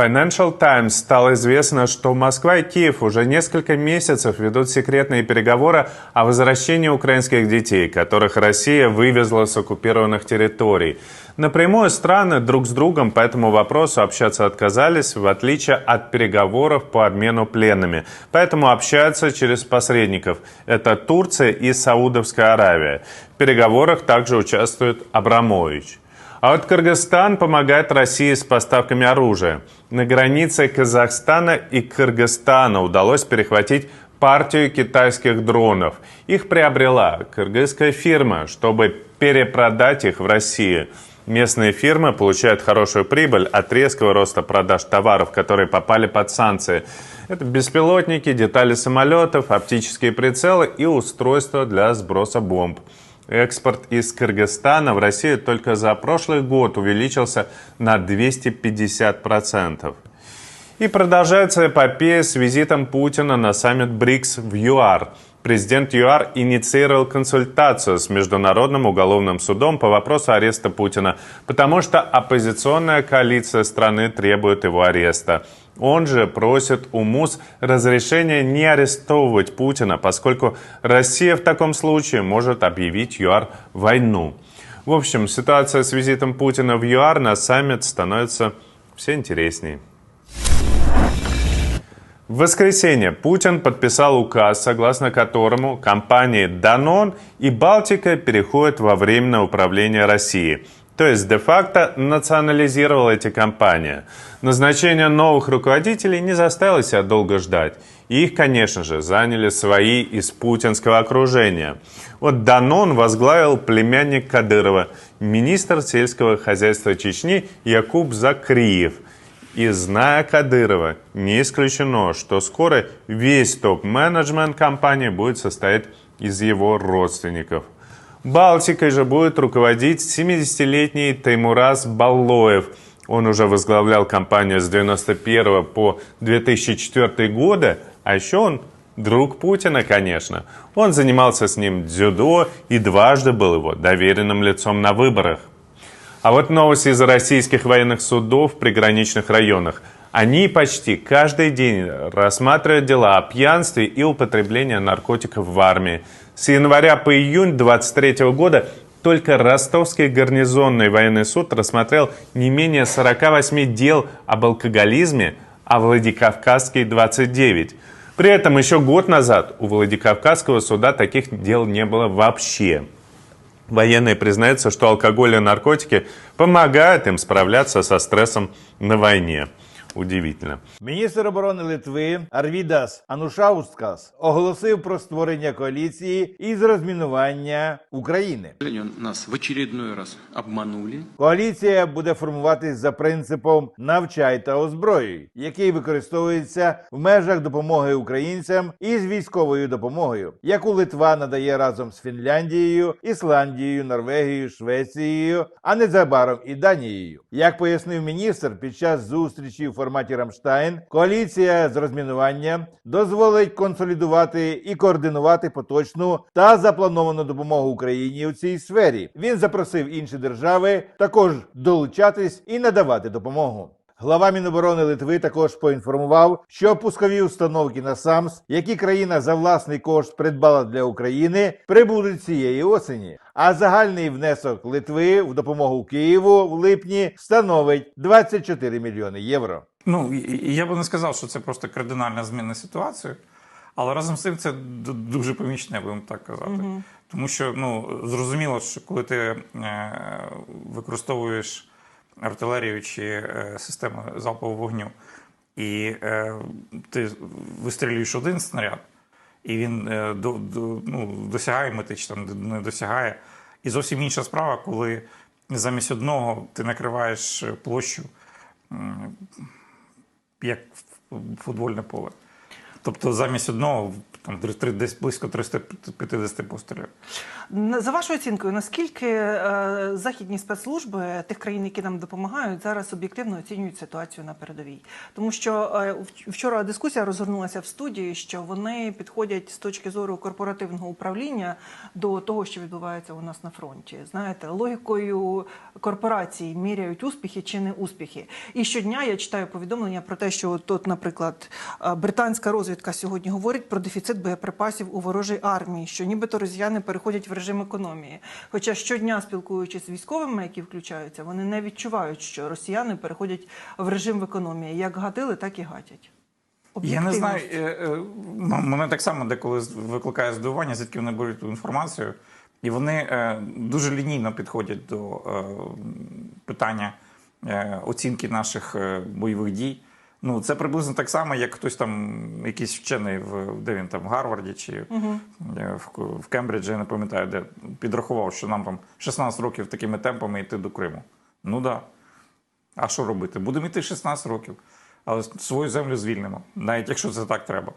Financial Times стало известно, что Москва и Киев уже несколько месяцев ведут секретные переговоры о возвращении украинских детей, которых Россия вывезла с оккупированных территорий. Напрямую страны друг с другом по этому вопросу общаться отказались, в отличие от переговоров по обмену пленными. Поэтому общаются через посредников. Это Турция и Саудовская Аравия. В переговорах также участвует Абрамович. А вот Кыргызстан помогает России с поставками оружия. На границе Казахстана и Кыргызстана удалось перехватить партию китайских дронов. Их приобрела кыргызская фирма, чтобы перепродать их в Россию. Местные фирмы получают хорошую прибыль от резкого роста продаж товаров, которые попали под санкции. Это беспилотники, детали самолетов, оптические прицелы и устройства для сброса бомб. Экспорт из Кыргызстана в Россию только за прошлый год увеличился на 250%. И продолжается эпопея с визитом Путина на саммит БРИКС в ЮАР. Президент ЮАР инициировал консультацию с Международным уголовным судом по вопросу ареста Путина, потому что оппозиционная коалиция страны требует его ареста. Он же просит у МУС разрешения не арестовывать Путина, поскольку Россия в таком случае может объявить ЮАР войну. В общем, ситуация с визитом Путина в ЮАР на саммит становится все интереснее. В воскресенье Путин подписал указ, согласно которому компании «Данон» и «Балтика» переходят во временное управление России. То есть де-факто национализировал эти компании. Назначение новых руководителей не заставило себя долго ждать. И их, конечно же, заняли свои из путинского окружения. Вот Данон возглавил племянник Кадырова, министр сельского хозяйства Чечни Якуб Закриев – и зная Кадырова, не исключено, что скоро весь топ-менеджмент компании будет состоять из его родственников. Балтикой же будет руководить 70-летний Таймураз Баллоев. Он уже возглавлял компанию с 91 по 2004 годы, а еще он друг Путина, конечно. Он занимался с ним дзюдо и дважды был его доверенным лицом на выборах. А вот новости из российских военных судов в приграничных районах. Они почти каждый день рассматривают дела о пьянстве и употреблении наркотиков в армии. С января по июнь 23 года только Ростовский гарнизонный военный суд рассмотрел не менее 48 дел об алкоголизме, а Владикавказский 29. При этом еще год назад у Владикавказского суда таких дел не было вообще. Военные признаются, что алкоголь и наркотики помогают им справляться со стрессом на войне. Удивительно. Міністр оборони Литви Арвідас Анушаускас оголосив про створення коаліції із розмінування України. Нас в очередной раз обманули. Коаліція буде формуватись за принципом навчай та озброюй, який використовується в межах допомоги українцям із військовою допомогою, яку Литва надає разом з Фінляндією, Ісландією, Норвегією, Швецією, а незабаром і Данією. Як пояснив міністр під час зустрічі в форматі Рамштайн, коаліція з розмінування дозволить консолідувати і координувати поточну та заплановану допомогу Україні у цій сфері. Він запросив інші держави також долучатись і надавати допомогу. Глава Міноборони Литви також поінформував, що пускові установки на САМС, які країна за власний кошт придбала для України, прибудуть цієї осені. А загальний внесок Литви в допомогу Києву в липні становить 24 мільйони євро. Ну, я би не сказав, що це просто кардинальна зміна ситуації, але разом з тим це дуже помічне, будемо так казати. Тому що ну, зрозуміло, що коли ти е, використовуєш артилерію чи е, систему залпового вогню, і е, ти вистрілюєш один снаряд, і він до, до, ну, досягає мети, чи там не досягає. І зовсім інша справа, коли замість одного ти накриваєш площу як футбольне поле. Тобто замість одного там десь близько 350 пострілів. За вашою оцінкою, наскільки е, західні спецслужби тих країн, які нам допомагають, зараз об'єктивно оцінюють ситуацію на передовій? Тому що е, вчора дискусія розгорнулася в студії, що вони підходять з точки зору корпоративного управління до того, що відбувається у нас на фронті. Знаєте, логікою корпорацій міряють успіхи чи не успіхи. І щодня я читаю повідомлення про те, що тут, наприклад, е, британська розвідка сьогодні говорить про дефіцит боєприпасів у ворожій армії, що нібито росіяни переходять в режим економії. Хоча щодня спілкуючись з військовими, які включаються, вони не відчувають, що росіяни переходять в режим в економії. Як гатили, так і гатять. Я не знаю, е, е, м- мене так само деколи викликає здивування, звідки вони беруть ту інформацію. І вони е, дуже лінійно підходять до питання оцінки наших бойових дій. Ну, це приблизно так само, як хтось там, якийсь вчений в де він там в Гарварді чи е, в, в Кембриджі, я не пам'ятаю, де підрахував, що нам там 16 років такими темпами йти до Криму. Ну так. Да. А що робити? Будемо йти 16 років, але свою землю звільнимо, навіть якщо це так треба.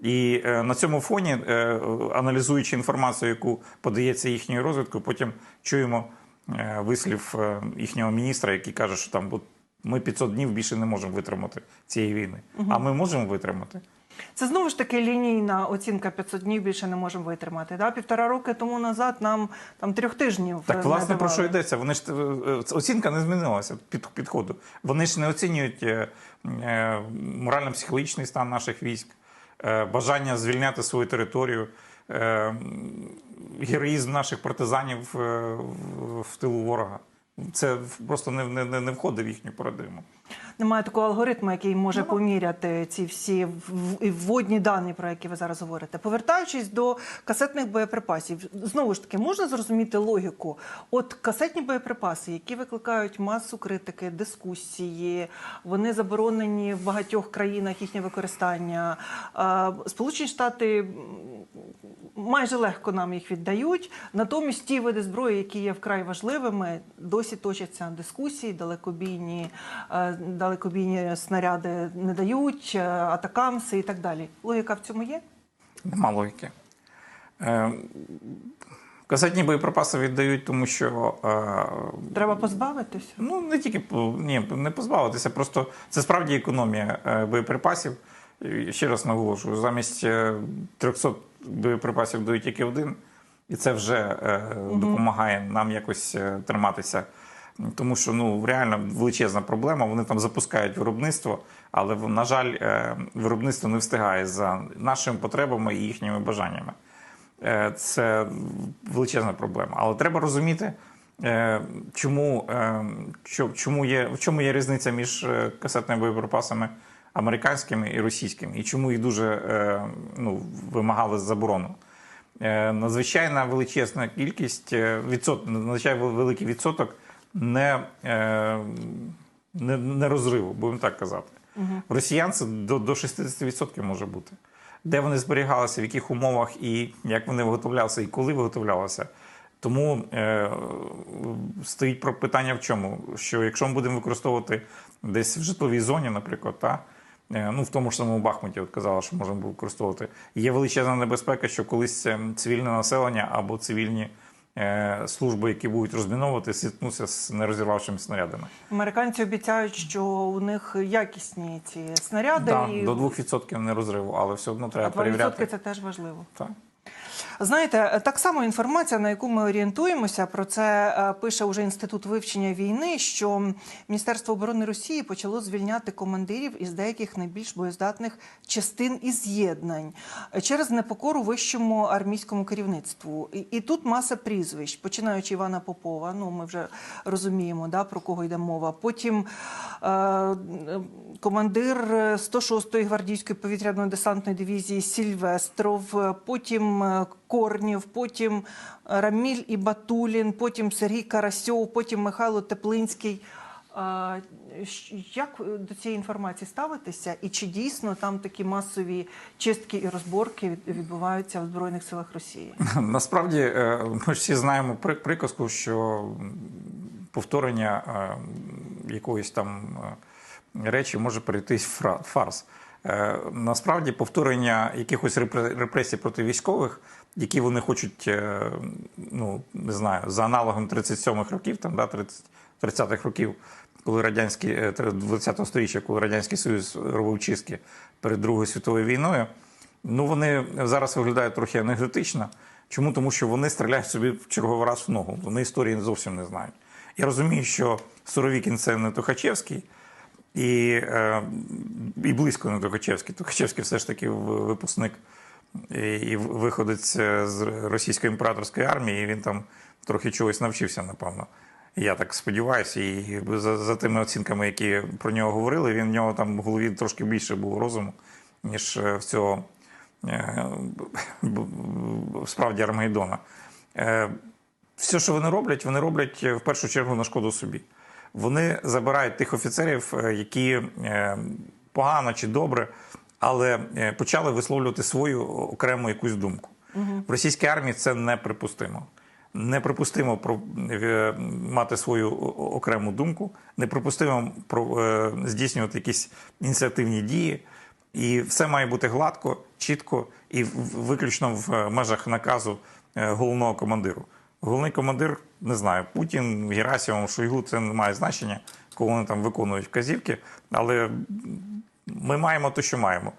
І е, на цьому фоні, е, аналізуючи інформацію, яку подається їхньою розвідкою, потім чуємо е, вислів е, їхнього міністра, який каже, що там от, ми 500 днів більше не можемо витримати цієї війни. А ми можемо витримати. Це знову ж таки лінійна оцінка 500 днів більше не можемо витримати. Да? Півтора роки тому назад нам там трьох тижнів Так, власне, не про що йдеться? Вони ж е, е, оцінка не змінилася під підходу. Вони ж не оцінюють е, е, морально-психологічний стан наших військ, е, бажання звільняти свою територію, е, героїзм наших партизанів е, в, в тилу ворога. Це просто не, не, не- входить в їхню парадигму. Немає такого алгоритму, який може поміряти ці всі вводні дані, про які ви зараз говорите. Повертаючись до касетних боєприпасів, знову ж таки можна зрозуміти логіку. От касетні боєприпаси, які викликають масу критики, дискусії, вони заборонені в багатьох країнах їхнє використання. Сполучені Штати майже легко нам їх віддають. Натомість ті види зброї, які є вкрай важливими, досі точаться дискусії, далекобійні, е, далекобійні снаряди не дають, е, атакамси і так далі. Логіка в цьому є? Нема логіки. Е, Касетні боєприпаси віддають, тому що е, Треба позбавитися. Ну, не тільки ні, не позбавитися, просто це справді економія е, боєприпасів. Ще раз наголошую, замість е, 300 боєприпасів дають тільки один, і це вже е, допомагає нам якось е, триматися. Тому що ну реально величезна проблема. Вони там запускають виробництво, але на жаль, е, виробництво не встигає за нашими потребами і їхніми бажаннями. Е, Це величезна проблема. Але треба розуміти, е, чому, чому є, в чому є різниця між касетними боєприпасами американськими і російськими, і чому їх дуже ну, вимагали заборону. Надзвичайна величезна кількість відсот, надзвичайно великий відсоток не, е, не, не розриву, будемо так казати. Росіян це до, до 60% може бути. Де вони зберігалися, в яких умовах і як вони виготовлялися, і коли виготовлялися. Тому е, стоїть про питання в чому? Що якщо ми будемо використовувати десь в житловій зоні, наприклад, та, е, ну в тому ж самому Бахмуті, от казала, що можемо використовувати, є величезна небезпека, що колись е, цивільне населення або цивільні служби, які будуть розміновувати, зіткнуться з нерозірвавшими снарядами. Американці обіцяють, що у них якісні ці снаряди. Да, і... до 2% не розриву, але все одно А треба 2% перевіряти. це теж важливо. Так. Знаєте, так само інформація, на яку ми орієнтуємося, про це е, пише уже інститут вивчення війни. Що Міністерство оборони Росії почало звільняти командирів із деяких найбільш боєздатних частин і з'єднань е, через непокору вищому армійському керівництву. І, тут маса прізвищ, починаючи Івана Попова. Ну ми вже розуміємо, да про кого йде мова. Потім е, е, командир 106-ї гвардійської повітряно-десантної дивізії Сільвестров, е, потім е, Корнів, потім Раміль і Батулін, потім Сергій Карасьов, потім Михайло Теплинський. Як до цієї інформації ставитися, і чи дійсно там такі масові чистки і розборки відбуваються в Збройних силах Росії? Насправді, е, ми всі знаємо при- приказку, що повторення е, якоїсь там е, речі може перейти в фарс. Е, Насправді повторення якихось репре- репресій проти військових, які вони хочуть, е, ну не знаю, за аналогом 37-х років, там да, 30 30-х років, коли радянський е, 20-го сторіччя, коли радянський союз робив чистки перед Другою світовою війною. Ну вони зараз виглядають трохи анекдотично. Чому? Тому що вони стріляють собі в черговий раз в ногу. Вони історії зовсім не знають. Я розумію, що Суровікін це не Тухачевський, і, е, і близько не Тухачевський. Тухачевський все ж таки випускник і, виходець е, з російської імператорської армії, і він там трохи чогось навчився, напевно. Я так сподіваюся, і за, за тими оцінками, які про нього говорили, він в нього там в голові трошки більше було розуму, ніж е, в цього е, справді Армагеддона. Все, що вони роблять, вони роблять в першу чергу на шкоду собі. Вони забирають тих офіцерів, які погано чи добре, але е, почали висловлювати свою окрему якусь думку. В російській армії це неприпустимо. Неприпустимо про, е, мати свою окрему думку, неприпустимо про, е, здійснювати якісь ініціативні дії. І все має бути гладко, чітко і виключно в межах наказу головного командиру. Головний командир, не знаю, Путін, Герасимов, Шойгу, це не має значення, коли вони там виконують вказівки, але ми маємо те, що маємо.